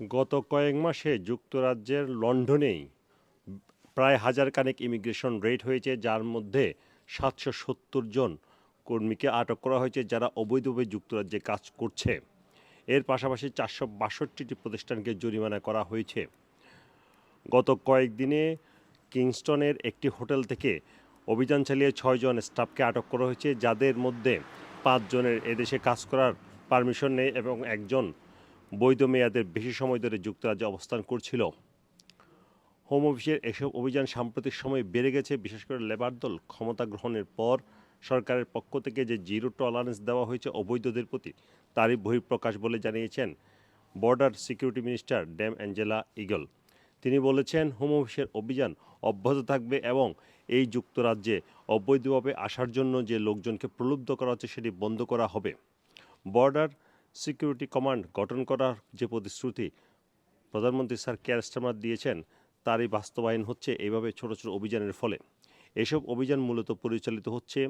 গত কয়েক মাসে যুক্তরাজ্যের লন্ডনেই প্রায় হাজার কানেক ইমিগ্রেশন রেড হয়েছে, যার মধ্যে সাতশো সত্তর জন কর্মীকে আটক করা হয়েছে যারা অবৈধভাবে যুক্তরাজ্যে কাজ করছে। এর পাশাপাশি চারশো বাষট্টিটি প্রতিষ্ঠানকে জরিমানা করা হয়েছে। গত কয়েকদিনে কিংস্টনের একটি হোটেল থেকে অভিযান চালিয়ে ছয়জন স্টাফকে আটক করা হয়েছে, যাদের মধ্যে পাঁচজনের এদেশে কাজ করার পারমিশন নেই এবং একজন বৈধ মেয়াদের বেশি সময় ধরে যুক্তরাজ্যে অবস্থান করছিল। হোম অফিসের এসব অভিযান সাম্প্রতিক সময়ে বেড়ে গেছে, বিশেষ করে লেবার দল ক্ষমতা গ্রহণের পর সরকারের পক্ষ থেকে যে জিরো টলারেন্স দেওয়া হয়েছে অবৈধদের প্রতি, তারই বহিঃপ্রকাশ বলে জানিয়েছেন border security minister Dame Angela Eagle. তিনি বলেছেন, হোম অফিসের অভিযান অব্যাহত থাকবে এবং এই যুক্তরাজ্যে অবৈধভাবে আসার জন্য যে লোকজনকে প্রলুব্ধ করা হচ্ছে সেটি বন্ধ করা হবে। বর্ডার সিকিউরিটি কমান্ড গঠন করার যে প্রতিশ্রুতি প্রধানমন্ত্রী স্যার কেয়ার স্টামার দিয়েছেন, তারই বাস্তবায়ন হচ্ছে এইভাবে ছোট ছোট অভিযানের ফলে। এসব অভিযান মূলত পরিচালিত হচ্ছে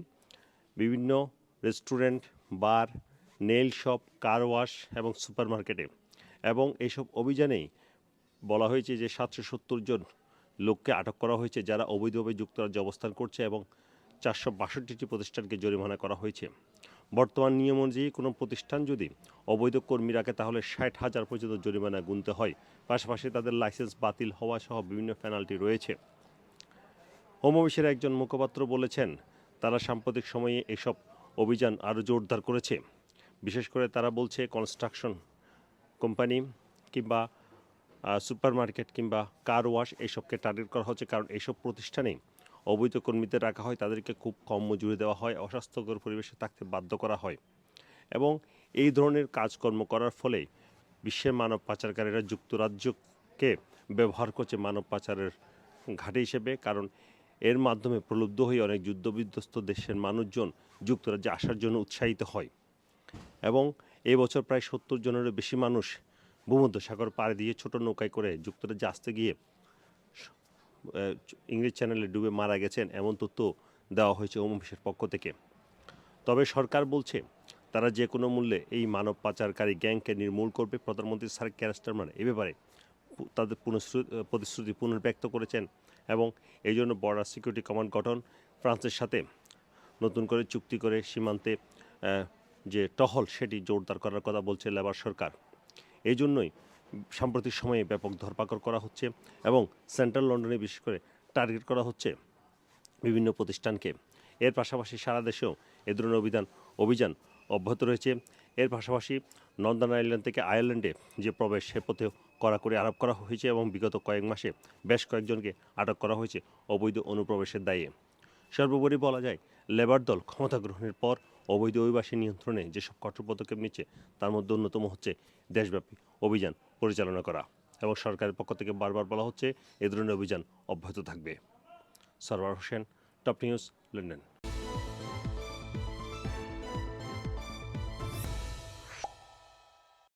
বিভিন্ন restaurant, bar nail shop, car wash এবং সুপারমার্কেটে। এবং এইসব অভিযানেই বলা হয়েছে যে সাতশো সত্তর জন লোককে আটক করা হয়েছে, যারা অবৈধভাবে যুক্তরাজ্যে অবস্থান করছে এবং চারশো বাষট্টিটি প্রতিষ্ঠানকে জরিমানা করা হয়েছে। বর্তমান নিয়ম অনুযায়ী কোনো প্রতিষ্ঠান যদি অবৈধ কর্মী রাখে, তাহলে ষাট হাজার পর্যন্ত জরিমানা গুনতে হয়। পাশাপাশি তাদের লাইসেন্স বাতিল হওয়া সহ বিভিন্ন পেনাল্টি রয়েছে। হোম অফিসের একজন মুখপাত্র বলেছেন, তারা সাম্প্রতিক সময়ে এসব অভিযান আরও জোরদার করেছে। বিশেষ করে তারা বলছে, কনস্ট্রাকশন কোম্পানি কিংবা সুপারমার্কেট কিংবা কার ওয়াশ এইসবকে টার্গেট করা হচ্ছে, কারণ এইসব প্রতিষ্ঠানে অবৈধ কর্মীদের রাখা হয়, তাদেরকে খুব কম মজুরি দেওয়া হয়, অস্বাস্থ্যকর পরিবেশে থাকতে বাধ্য করা হয়। এবং এই ধরনের কাজকর্ম করার ফলে বিশ্বের মানব পাচারকারীরা যুক্তরাজ্যকে ব্যবহার করছে মানব পাচারের ঘাটে হিসেবে, কারণ এর মাধ্যমে প্রলুব্ধ হয়ে অনেক যুদ্ধবিধ্বস্ত দেশের মানুষজন যুক্তরাজ্যে আসার জন্য উৎসাহিত হয়। এবং এই বছর প্রায় সত্তর জনেরও বেশি মানুষ ভূমধ্যসাগর পাড়ি দিয়ে ছোট নৌকায় করে যুক্তরাজ্যে আসতে গিয়ে ইংরেজ চ্যানেলে ডুবে মারা গেছেন এমন তথ্য দেওয়া হয়েছে হোম অফিসের পক্ষ থেকে। তবে সরকার বলছে, তারা যে কোনো মূল্যে এই মানব পাচারকারী গ্যাংকে নির্মূল করবে। প্রধানমন্ত্রী স্যার ক্যারেস্টারমান এ ব্যাপারে তাদের প্রতিশ্রুতি পুনর্ব্যক্ত করেছেন এবং এই জন্য বর্ডার সিকিউরিটি কমান্ড গঠন ফ্রান্সের সাথে নতুন করে চুক্তি করে সীমান্তে যে টহল সেটি জোরদার করার কথা বলছে লেবার সরকার। এই জন্যই সাম্প্রতিক সময়ে ব্যাপক ধরপাকড় করা হচ্ছে এবং সেন্ট্রাল লন্ডনে বিশেষ করে টার্গেট করা হচ্ছে বিভিন্ন প্রতিষ্ঠানকে। এর পাশাপাশি সারা দেশেও এ ধরনের অভিযান অভিযান অব্যাহত রয়েছে। এর পাশাপাশি নন্দন আয়ারল্যান্ড থেকে আয়ারল্যান্ডে যে প্রবেশ, সে পথেও কড়াকড়ি আরোপ করা হয়েছে এবং বিগত কয়েক মাসে বেশ কয়েকজনকে আটক করা হয়েছে অবৈধ অনুপ্রবেশের দায়ে। সর্বোপরি বলা যায় লেবার দল ক্ষমতা গ্রহণের পর অবৈধ অভিবাসী নিয়ন্ত্রণে যেসব কঠোর পদক্ষেপ নিচ্ছে, তার মধ্যে অন্যতম হচ্ছে দেশব্যাপী অভিযান পরিচালনা করা এবং সরকারের পক্ষ থেকে বারবার বলা হচ্ছে, এ ধরনের অভিযান অব্যাহত থাকবে। Sarwar Hossain, top news, London.